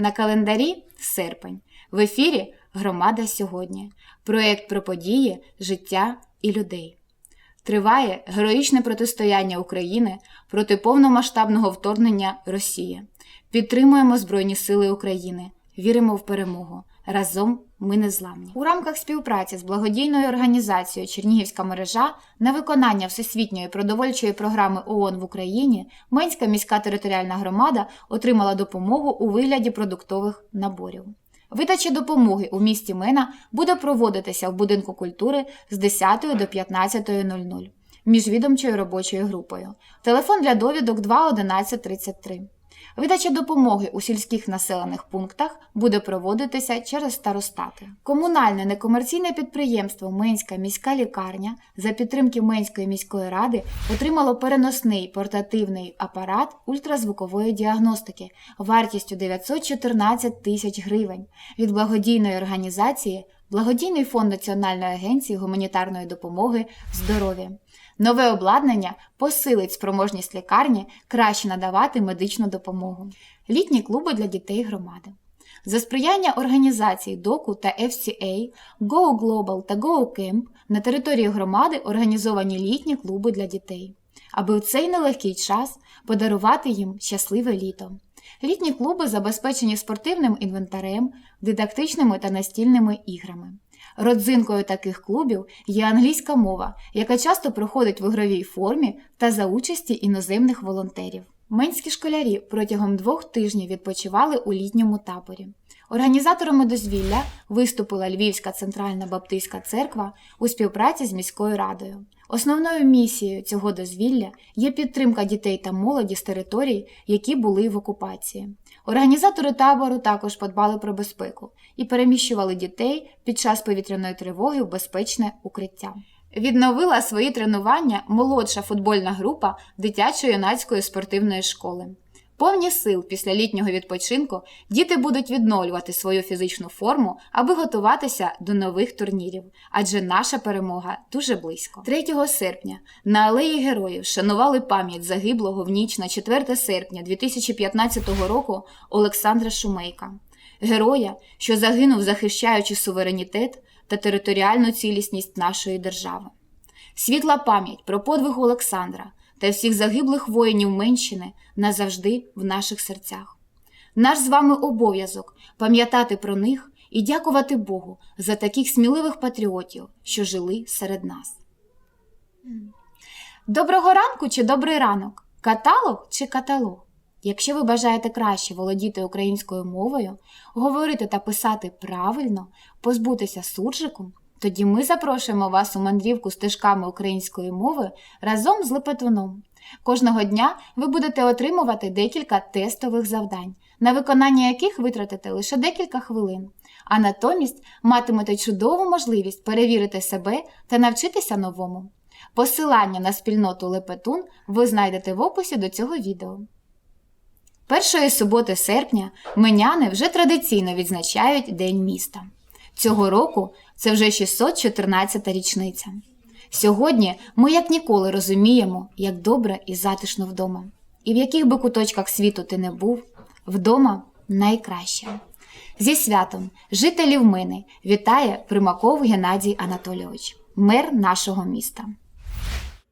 На календарі серпень. В ефірі Громада сьогодні. Проєкт про події, життя і людей. Триває героїчне протистояння України проти повномасштабного вторгнення Росії. Підтримуємо Збройні Сили України. Віримо в перемогу. Разом ми незламні. У рамках співпраці з благодійною організацією Чернігівська мережа на виконання всесвітньої продовольчої програми ООН в Україні Менська міська територіальна громада отримала допомогу у вигляді продуктових наборів. Видача допомоги у місті Мена буде проводитися в будинку культури з 10 до 15.00 міжвідомчою робочою групою. Телефон для довідок 2 11 33. Видача допомоги у сільських населених пунктах буде проводитися через старостати. Комунальне некомерційне підприємство Менська міська лікарня за підтримки Менської міської ради отримало переносний портативний апарат ультразвукової діагностики вартістю 914 тисяч гривень від благодійної організації Благодійний фонд Національної агенції гуманітарної допомоги здоров'я. Нове обладнання посилить спроможність лікарні краще надавати медичну допомогу. Літні клуби для дітей громади. За сприяння організацій ДОКУ та FCA, Go Global та Go Camp на території громади організовані літні клуби для дітей, аби в цей нелегкий час подарувати їм щасливе літо. Літні клуби забезпечені спортивним інвентарем, дидактичними та настільними іграми. Родзинкою таких клубів є англійська мова, яка часто проходить в ігровій формі та за участі іноземних волонтерів. Менські школярі протягом двох тижнів відпочивали у літньому таборі. Організаторами дозвілля виступила Львівська центральна баптистська церква у співпраці з міською радою. Основною місією цього дозвілля є підтримка дітей та молоді з територій, які були в окупації. Організатори табору також подбали про безпеку і переміщували дітей під час повітряної тривоги в безпечне укриття. Відновила свої тренування молодша футбольна група дитячо-юнацької спортивної школи. Повні сил після літнього відпочинку діти будуть відновлювати свою фізичну форму, аби готуватися до нових турнірів, адже наша перемога дуже близько. 3 серпня на Алеї Героїв шанували пам'ять загиблого в ніч на 4 серпня 2015 року Олександра Шумейка, героя, що загинув, захищаючи суверенітет та територіальну цілісність нашої держави. Світла пам'ять про подвиг Олександра та всіх загиблих воїнів Менщини назавжди в наших серцях. Наш з вами обов'язок пам'ятати про них і дякувати Богу за таких сміливих патріотів, що жили серед нас. Доброго ранку чи добрий ранок? Каталог чи каталог? Якщо ви бажаєте краще володіти українською мовою, говорити та писати правильно, позбутися суржику, тоді ми запрошуємо вас у мандрівку стежками української мови разом з Лепетуном. Кожного дня ви будете отримувати декілька тестових завдань, на виконання яких витратите лише декілька хвилин, а натомість матимете чудову можливість перевірити себе та навчитися новому. Посилання на спільноту Лепетун ви знайдете в описі до цього відео. Першої суботи серпня меняни вже традиційно відзначають День міста. Цього року це вже 614-та річниця. Сьогодні ми як ніколи розуміємо, як добре і затишно вдома. І в яких би куточках світу ти не був, вдома найкраще. Зі святом жителів Мини вітає Примаков Геннадій Анатолійович, мер нашого міста.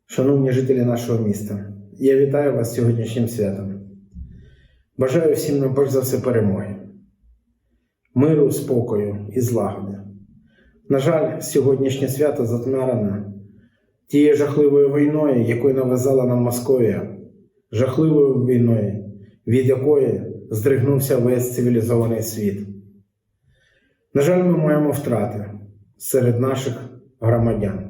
Шановні жителі нашого міста, я вітаю вас сьогоднішнім святом. Бажаю всім нам перш за все перемоги, миру, спокою і злагоди. На жаль, сьогоднішнє свято затмарене тією жахливою війною, якою навязала нам Московія, жахливою війною, від якої здригнувся весь цивілізований світ. На жаль, ми маємо втрати серед наших громадян.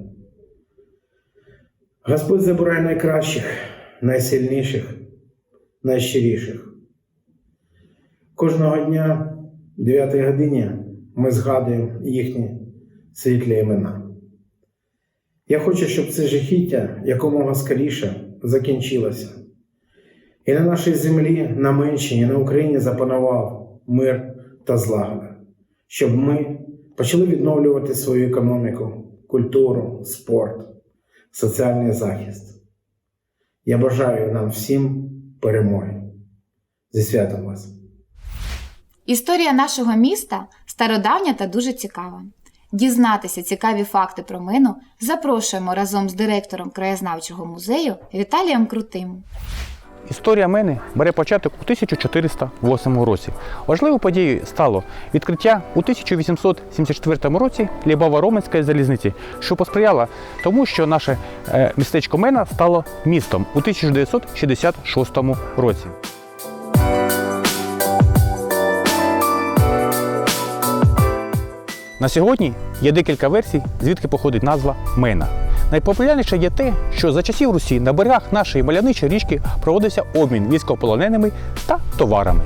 Господь забирає найкращих, найсильніших, найщиріших. Кожного дня, в 9 годині, ми згадуємо їхні світлі імена. Я хочу, щоб це жахіття якомога скоріше закінчилося. І на нашій землі, на Менщині, на Україні запанував мир та злагода, щоб ми почали відновлювати свою економіку, культуру, спорт, соціальний захист. Я бажаю нам всім перемоги. Зі святом вас! Історія нашого міста стародавня та дуже цікава. Дізнатися цікаві факти про мину запрошуємо разом з директором краєзнавчого музею Віталієм Крутим. Історія Мини бере початок у 1408 році. Важливою подією стало відкриття у 1874 році Лібаво-Роменської залізниці, що посприяло тому, що наше е, містечко Мина стало містом у 1966 році. На сьогодні є декілька версій, звідки походить назва Мена. Найпопулярніше є те, що за часів Русі на берегах нашої мальовничої річки проводився обмін військовополоненими та товарами.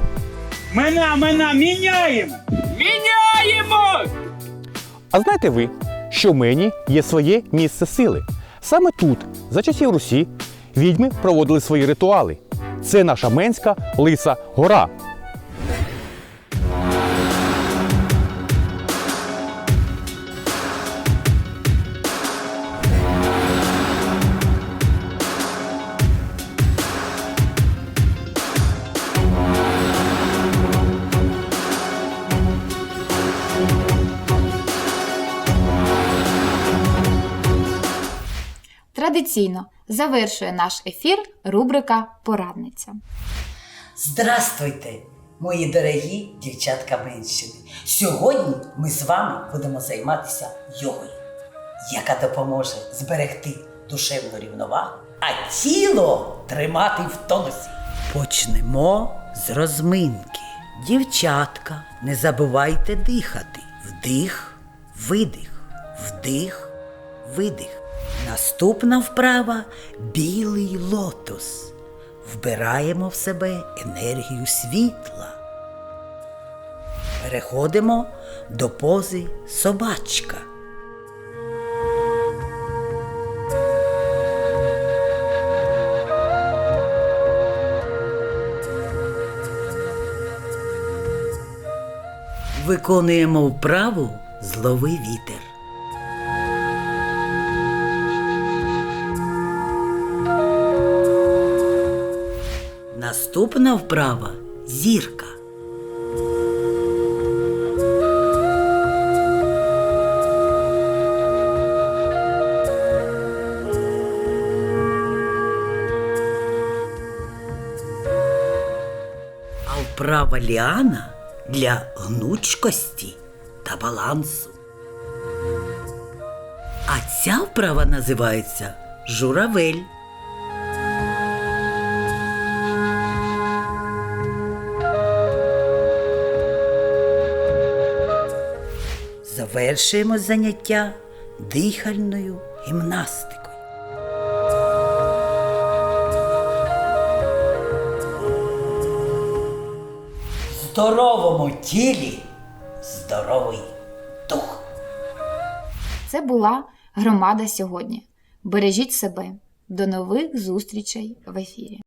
Мина, мина, міняємо! Міняємо! А знаєте ви, що в Мені є своє місце сили? Саме тут, за часів Русі, відьми проводили свої ритуали. Це наша Менська Лиса Гора. Традиційно завершує наш ефір рубрика Порадниця. Здравствуйте, мої дорогі дівчатка Менщини. Сьогодні ми з вами будемо займатися йогою, яка допоможе зберегти душевну рівновагу, а тіло тримати в тонусі. Почнемо з розминки. Дівчатка, не забувайте дихати. Вдих, видих, вдих, видих. Наступна вправа білий лотос. Вбираємо в себе енергію світла. Переходимо до пози собачка. Виконуємо вправу злови вітер. Наступна вправа зірка. А вправа ліана для гнучкості та балансу. А ця вправа називається журавель. Завершуємо заняття дихальною гімнастикою. В здоровому тілі здоровий дух. Це була громада сьогодні. Бережіть себе. До нових зустрічей в ефірі.